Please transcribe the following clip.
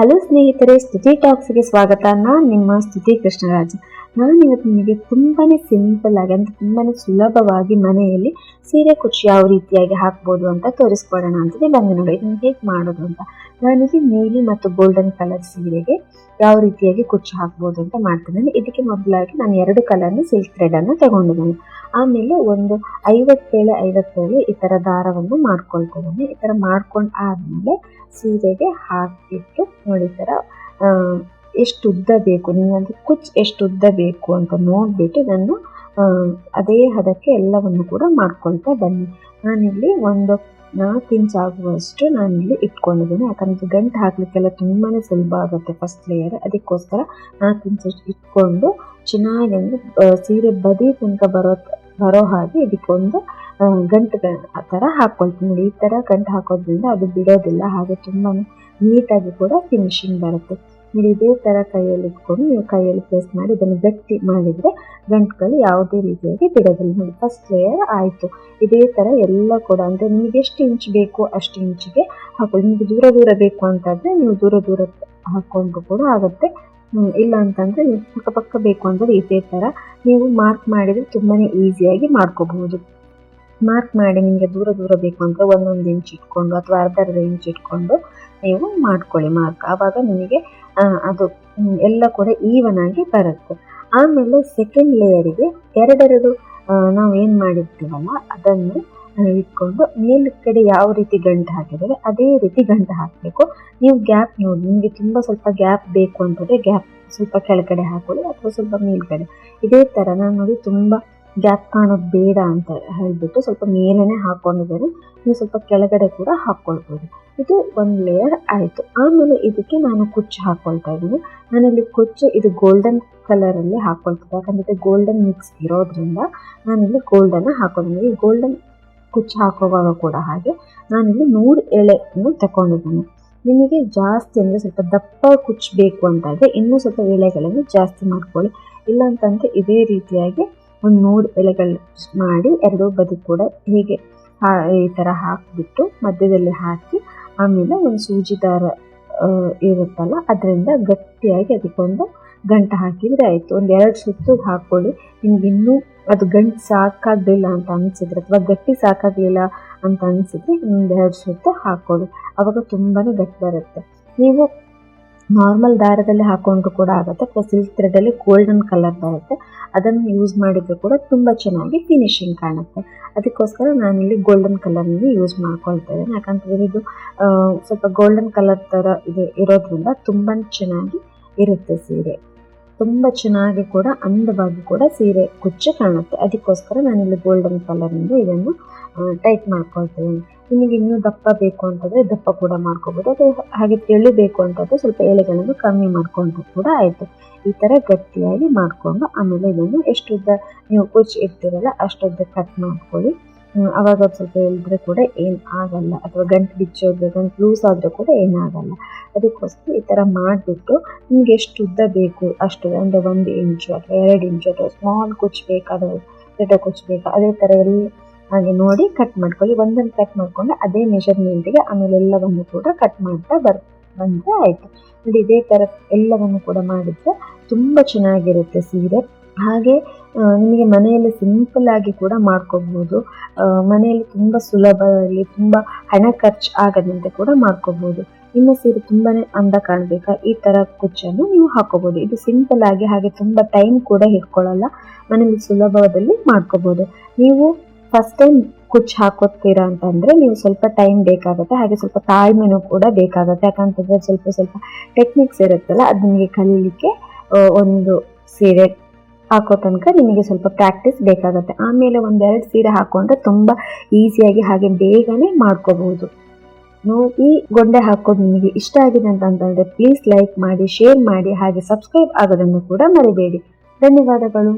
Hello ಸ್ನೇಹಿತರೆ ಸ್ತುತಿ ಟಾಕ್ಸ್ಗೆ ಸ್ವಾಗತ. ನಾನು ನಿಮ್ಮ ಸ್ತುತಿ ಕೃಷ್ಣರಾಜ್. ನಾನು ಇವತ್ತು ನಿಮಗೆ ತುಂಬಾ ಸಿಂಪಲ್ ಆಗಿ ಅಂದರೆ ತುಂಬಾ ಸುಲಭವಾಗಿ ಮನೆಯಲ್ಲಿ ಸೀರೆ ಕುಚ್ಚು ಯಾವ ರೀತಿಯಾಗಿ ಹಾಕ್ಬೋದು ಅಂತ ತೋರಿಸ್ಕೊಡೋಣ ಅಂತಲೇ ಬಂದು ನೋಡಿ. ಇದನ್ನು ಹೇಗೆ ಮಾಡೋದು ಅಂತ. ನಾನಿಲ್ಲಿ ನೀಲಿ ಮತ್ತು ಗೋಲ್ಡನ್ ಕಲರ್ ಸೀರೆಗೆ ಯಾವ ರೀತಿಯಾಗಿ ಕುಚ್ಚು ಹಾಕ್ಬೋದು ಅಂತ ಮಾಡ್ತಿದ್ದೇನೆ ಇದಕ್ಕೆ ಮೊದಲಾಗಿ ನಾನು ಎರಡು ಕಲರ್ನ ಸಿಲ್ಕ್ ಥ್ರೆಡನ್ನು ತಗೊಂಡಿದ್ದೇನೆ. ಆಮೇಲೆ ಒಂದು ಐವತ್ತೇಳು ಐವತ್ತೇಳು ಈ ಥರ ದಾರವನ್ನು ಮಾಡ್ಕೊಳ್ತಿದ್ದೇನೆ. ಈ ಥರ ಮಾಡ್ಕೊಂಡು ಆದಮೇಲೆ ಸೀರೆಗೆ ಹಾಕಿಟ್ಟು ನೋಡಿ ಆ, ಎಷ್ಟು ಉದ್ದ ಬೇಕು ನಿಮಗೆ ಕುಚ್ ಎಷ್ಟು ಉದ್ದ ಬೇಕು ಅಂತ ನೋಡಿಬಿಟ್ಟು ನಾನು ಅದೇ ಹದಕ್ಕೆ ಎಲ್ಲವನ್ನು ಕೂಡ ಮಾಡ್ಕೊಳ್ತಾ ಬನ್ನಿ. ನಾನಿಲ್ಲಿ ಒಂದು ನಾಲ್ಕು ಇಂಚ್ ಆಗುವಷ್ಟು ನಾನಿಲ್ಲಿ ಇಟ್ಕೊಂಡಿದ್ದೀನಿ. ಯಾಕಂದರೆ ಗಂಟು ಹಾಕ್ಲಿಕ್ಕೆಲ್ಲ ತುಂಬಾ ಸುಲಭ ಆಗುತ್ತೆ ಫಸ್ಟ್ ಲೇಯರ್ ಅದಕ್ಕೋಸ್ಕರ ನಾಲ್ಕು ಇಂಚ್ ಇಟ್ಕೊಂಡು ಚೆನ್ನಾಗಿ ಅಂದರೆ ಸೀರೆ ಬದಿ ತನಕ ಬರೋ ಬರೋ ಹಾಗೆ ಇದಕ್ಕೊಂದು ಗಂಟು ಆ ಥರ ಹಾಕ್ಕೊಳ್ತೀನಿ. ಈ ಥರ ಗಂಟು ಹಾಕೋದ್ರಿಂದ ಅದು ಬಿಡೋದಿಲ್ಲ. ಹಾಗೆ ತುಂಬಾ ನೀಟಾಗಿ ಕೂಡ ಫಿನಿಶಿಂಗ್ ಬರುತ್ತೆ. ನೋಡಿ ಇದೇ ಥರ ಕೈಯಲ್ಲಿ ಇಟ್ಕೊಂಡು ನೀವು ಕೈಯಲ್ಲಿ ಪ್ಲೇಸ್ ಮಾಡಿ ಇದನ್ನು ಗಟ್ಟಿ ಮಾಡಿದರೆ ಗಂಟುಗಳು ಯಾವುದೇ ರೀತಿಯಾಗಿ ಬಿಡೋದಿಲ್ಲ. ನೋಡಿ ಫಸ್ಟ್ ಲೇಯರ್ ಆಯಿತು. ಇದೇ ಥರ ಎಲ್ಲ ಕೂಡ, ಅಂದರೆ ನಿಮಗೆ ಎಷ್ಟು ಇಂಚ್ ಬೇಕು ಅಷ್ಟು ಇಂಚಿಗೆ ಹಾಕೊಳ್ಳಿ. ನಿಮಗೆ ದೂರ ದೂರ ಬೇಕು ಅಂತಂದರೆ ನೀವು ದೂರ ದೂರ ಹಾಕ್ಕೊಂಡು ಕೂಡ ಆಗುತ್ತೆ. ಇಲ್ಲ ಅಂತಂದರೆ ನೀವು ಪಕ್ಕ ಪಕ್ಕ ಬೇಕು ಅಂದರೆ ಇದೇ ಥರ ನೀವು ಮಾರ್ಕ್ ಮಾಡಿದರೆ ತುಂಬಾ ಈಸಿಯಾಗಿ ಮಾಡ್ಕೋಬಹುದು. ಮಾರ್ಕ್ ಮಾಡಿ ನಿಮಗೆ ದೂರ ದೂರ ಬೇಕು ಅಂದರೆ ಒಂದೊಂದು ಇಂಚ್ ಇಟ್ಕೊಂಡು ಅಥವಾ ಅರ್ಧ ಅರ್ಧ ಇಂಚ್ ಇಟ್ಕೊಂಡು ನೀವು ಮಾಡ್ಕೊಳ್ಳಿ ಮಾರ್ಕ್ ಆವಾಗ ನಿಮಗೆ ಅದು ಎಲ್ಲ ಕೂಡ ಈವನ್ ಆಗಿ ಬರುತ್ತೆ. ಆಮೇಲೆ ಸೆಕೆಂಡ್ ಲೇಯರಿಗೆ ಎರಡೆರಡು ನಾವು ಏನು ಮಾಡಿರ್ತೀವಲ್ಲ, ಅದನ್ನು ಇಟ್ಕೊಂಡು ಇಟ್ಕೊಂಡು ಮೇಲುಗಡೆ ಯಾವ ರೀತಿ ಗಂಟು ಹಾಕಿದರೆ ಅದೇ ರೀತಿ ಗಂಟು ಹಾಕಬೇಕು. ನೀವು ಗ್ಯಾಪ್ ನೋಡಿ, ನಿಮಗೆ ತುಂಬ ಸ್ವಲ್ಪ ಗ್ಯಾಪ್ ಬೇಕು ಅಂತಂದರೆ ಗ್ಯಾಪ್ ಸ್ವಲ್ಪ ಕೆಳಗಡೆ ಹಾಕೊಳ್ಳಿ ಅಥವಾ ಸ್ವಲ್ಪ ಮೇಲ್ಗಡೆ. ಇದೇ ಥರ ನಾನು ನೋಡಿ ತುಂಬ ಗ್ಯಾಪ್ ಕಾಣೋದು ಬೇಡ ಅಂತ ಹೇಳಿಬಿಟ್ಟು ಸ್ವಲ್ಪ ಮೇಲೇ ಹಾಕೊಂಡಿದ್ದಾರೆ. ನೀವು ಸ್ವಲ್ಪ ಕೆಳಗಡೆ ಕೂಡ ಹಾಕ್ಕೊಳ್ಬೋದು ಇದು ಒಂದು ಲೇಯರ್ ಆಯಿತು. ಆಮೇಲೆ ಇದಕ್ಕೆ ನಾನು ಕುಚ್ಚು ಹಾಕ್ಕೊಳ್ತಾ ಇದ್ದೀನಿ. ನಾನಿಲ್ಲಿ ಕುಚ್ಚು ಇದು ಗೋಲ್ಡನ್ ಕಲರಲ್ಲಿ ಹಾಕ್ಕೊಳ್ತಿದ್ದೆ ಯಾಕಂದರೆ ಗೋಲ್ಡನ್ ಮಿಕ್ಸ್ ಇರೋದ್ರಿಂದ ನಾನಿಲ್ಲಿ ಗೋಲ್ಡನ್ನು ಹಾಕ್ಕೊಂಡಿದ್ದೀನಿ ಗೋಲ್ಡನ್ ಕುಚ್ಚು ಹಾಕೋವಾಗ ಕೂಡ ಹಾಗೆ ನಾನಿಲ್ಲಿ ನೂರು ಎಳೆಯನ್ನು ತಗೊಂಡಿದ್ದೀನಿ ನಿಮಗೆ ಜಾಸ್ತಿ ಅಂದರೆ ಸ್ವಲ್ಪ ದಪ್ಪ ಕುಚ್ಚು ಬೇಕು ಅಂತಾದರೆ ಇನ್ನೂ ಸ್ವಲ್ಪ ಎಳೆಗಳನ್ನು ಜಾಸ್ತಿ ಮಾಡ್ಕೊಳ್ಳಿ. ಇಲ್ಲಾಂತಂದರೆ ಇದೇ ರೀತಿಯಾಗಿ ಒಂದು ಮೂರು ಎಲೆಗಳು ಮಾಡಿ ಎರಡೂ ಬದಿ ಕೂಡ ಹೀಗೆ ಈ ಥರ ಹಾಕಿಬಿಟ್ಟು ಮಧ್ಯದಲ್ಲಿ ಹಾಕಿ ಆಮೇಲೆ ಒಂದು ಸೂಜಿ ದಾರ ಇರುತ್ತಲ್ಲ, ಅದರಿಂದ ಗಟ್ಟಿಯಾಗಿ ಅದಕ್ಕೊಂದು ಗಂಟು ಹಾಕಿದರೆ ಆಯಿತು. ಒಂದು ಎರಡು ಸುತ್ತು ಹಾಕ್ಕೊಳ್ಳಿ ನಿಮ್ಗೆ ಇನ್ನೂ ಅದು ಗಂಟು ಸಾಕಾಗಲಿಲ್ಲ ಅಂತ ಅನಿಸಿದ್ರೆ ಅಥವಾ ಗಟ್ಟಿ ಸಾಕಾಗಲಿಲ್ಲ ಅಂತ ಅನಿಸಿದ್ರೆ ಇನ್ನೊಂದು ಎರಡು ಸುತ್ತು ಹಾಕ್ಕೊಳ್ಳಿ ಅವಾಗ ತುಂಬಾ ಗಟ್ಟಿ ಬರುತ್ತೆ. ನೀವು ನಾರ್ಮಲ್ ದಾರದಲ್ಲಿ ಹಾಕೊಂಡ್ರು ಕೂಡ ಆಗುತ್ತೆ. ಪ್ಲಸ್ ಸಿಲ್ಕ್ ಥ್ರೆಡಲ್ಲಿ ಗೋಲ್ಡನ್ ಕಲರ್ ಬರುತ್ತೆ ಅದನ್ನು ಯೂಸ್ ಮಾಡಿದ್ರು ಕೂಡ ತುಂಬ ಚೆನ್ನಾಗಿ ಫಿನಿಶಿಂಗ್ ಕಾಣುತ್ತೆ. ಅದಕ್ಕೋಸ್ಕರ ನಾನಿಲ್ಲಿ ಗೋಲ್ಡನ್ ಕಲರ್ನಲ್ಲಿ ಯೂಸ್ ಮಾಡ್ಕೊಳ್ತಾ ಇದ್ದೇನೆ. ಯಾಕಂತಂದರೆ ಇದು ಸ್ವಲ್ಪ ಗೋಲ್ಡನ್ ಕಲರ್ ಥರ ಇದೆ ಇರೋದ್ರಿಂದ ತುಂಬ ಚೆನ್ನಾಗಿ ಇರುತ್ತೆ ಸೀರೆ. ತುಂಬ ಚೆನ್ನಾಗಿ ಕೂಡ ಅಂದವಾಗಿ ಕೂಡ ಸೀರೆ ಕುಚ್ಚು ಕಾಣುತ್ತೆ. ಅದಕ್ಕೋಸ್ಕರ ನಾನಿಲ್ಲಿ ಗೋಲ್ಡನ್ ಕಲರ್ನಿಂದ ಇದನ್ನು ಟೈಟ್ ಮಾಡ್ಕೊಳ್ತಿದ್ದೀನಿ ನಿಮಗೆ ಇನ್ನೂ ದಪ್ಪ ಬೇಕು ಅಂತಂದರೆ ದಪ್ಪ ಕೂಡ ಮಾಡ್ಕೋಬೋದು. ಅದು ಹಾಗೆ ತೆಳು ಬೇಕು ಅಂತಂದರೆ ಸ್ವಲ್ಪ ಎಲೆಗಳನ್ನು ಕಮ್ಮಿ ಮಾಡ್ಕೊಂಡ್ರು ಕೂಡ ಆಯಿತು. ಈ ಥರ ಗಟ್ಟಿಯಾಗಿ ಮಾಡಿಕೊಂಡು ಆಮೇಲೆ ಇದನ್ನು ಎಷ್ಟು ಉದ್ದ ನೀವು ಕುಚ್ಚು ಇಡ್ತೀರಲ್ಲ ಅಷ್ಟುದ್ದ ಕಟ್ ಮಾಡ್ಕೊಳ್ಳಿ. ಅವಾಗ ಸ್ವಲ್ಪ ಎಳೆದ್ರೆ ಕೂಡ ಏನು ಆಗಲ್ಲ. ಅಥವಾ ಗಂಟು ಬಿಚ್ಚೋದ್ರೆ ಗಂಟು ಲೂಸ್ ಆದರೆ ಕೂಡ ಏನಾಗಲ್ಲ ಅದಕ್ಕೋಸ್ಕರ ಈ ಥರ ಮಾಡಿಬಿಟ್ಟು ನಿಮ್ಗೆ ಎಷ್ಟು ಉದ್ದ ಬೇಕು, ಅಷ್ಟು ಅಂದರೆ ಒಂದು ಇಂಚು ಅಥವಾ ಎರಡು ಇಂಚು ಅಥವಾ ಸ್ಮಾಲ್ ಕುಚ್ಚು ಬೇಕಾದ್ರೆ ದೊಡ್ಡ ಕುಚ್ಚು ಬೇಕು, ಅದೇ ಥರ ಎಲ್ಲ ಹಾಗೆ ನೋಡಿ ಕಟ್ ಮಾಡ್ಕೊಳ್ಳಿ. ಒಂದೊಂದು ಕಟ್ ಮಾಡಿಕೊಂಡು ಅದೇ ಮೆಷರ್ಮೆಂಟಿಗೆ ಆಮೇಲೆ ಎಲ್ಲವನ್ನು ಕೂಡ ಕಟ್ ಮಾಡ್ತಾ ಬರ್, ಬಂದರೆ ಆಯಿತು. ನೋಡಿ ಇದೇ ಥರ ಎಲ್ಲವನ್ನು ಕೂಡ ಮಾಡಿದರೆ ತುಂಬ ಚೆನ್ನಾಗಿರುತ್ತೆ ಸೀರೆ. ಹಾಗೆ ನಿಮಗೆ ಮನೆಯಲ್ಲಿ ಸಿಂಪಲ್ ಕೂಡ ಮಾಡ್ಕೋಬಹುದು ಮನೆಯಲ್ಲಿ ತುಂಬ ಸುಲಭದಲ್ಲಿ ತುಂಬ ಹಣ ಖರ್ಚು ಆಗದಂತೆ ಕೂಡ ಮಾಡ್ಕೋಬಹುದು ನಿಮ್ಮ ಸೀರೆ ತುಂಬಾ ಅಂದ ಕಾಣಬೇಕಾ? ಈ ಥರ ಕುಚ್ಚನ್ನು ನೀವು ಹಾಕೋಬಹುದು ಇದು ಸಿಂಪಲ್ ಆಗಿ ಹಾಗೆ ತುಂಬ ಟೈಮ್ ಕೂಡ ಹಿಡ್ಕೊಳ್ಳಲ್ಲ. ಮನೆಯಲ್ಲಿ ಸುಲಭದಲ್ಲಿ ಮಾಡ್ಕೋಬಹುದು ನೀವು ಫಸ್ಟ್ ಟೈಮ್ ಕುಚ್ಚು ಹಾಕೋತೀರಾ ಅಂತಂದರೆ ನೀವು ಸ್ವಲ್ಪ ಟೈಮ್ ಬೇಕಾಗುತ್ತೆ, ಹಾಗೆ ಸ್ವಲ್ಪ ತಾಳ್ಮೆನೂ ಕೂಡ ಬೇಕಾಗುತ್ತೆ. ಯಾಕಂತಂದರೆ ಸ್ವಲ್ಪ ಸ್ವಲ್ಪ ಟೆಕ್ನಿಕ್ಸ್ ಇರುತ್ತಲ್ಲ, ಅದು ನಿಮಗೆ ಕಲೀಲಿಕ್ಕೆ ಒಂದು ಸೀರೆ ಹಾಕೋ ತನಕ ನಿಮಗೆ ಸ್ವಲ್ಪ ಪ್ರಾಕ್ಟೀಸ್ ಬೇಕಾಗುತ್ತೆ. ಆಮೇಲೆ ಒಂದೆರಡು ಸೀರೆ ಹಾಕೊಂಡ್ರೆ ತುಂಬ ಈಸಿಯಾಗಿ ಹಾಗೆ ಬೇಗನೆ ಮಾಡ್ಕೋಬಹುದು. ನೋಡಿ ಗೊಂಡೆ ಹಾಕೋದು ನಿಮಗೆ ಇಷ್ಟ ಆಗಿದೆ ಅಂತ ಅಂತಂದ್ರೆ ಪ್ಲೀಸ್ ಲೈಕ್ ಮಾಡಿ ಶೇರ್ ಮಾಡಿ, ಹಾಗೆ ಸಬ್ಸ್ಕ್ರೈಬ್ ಆಗೋದನ್ನು ಕೂಡ ಮರಿಬೇಡಿ. ಧನ್ಯವಾದಗಳು.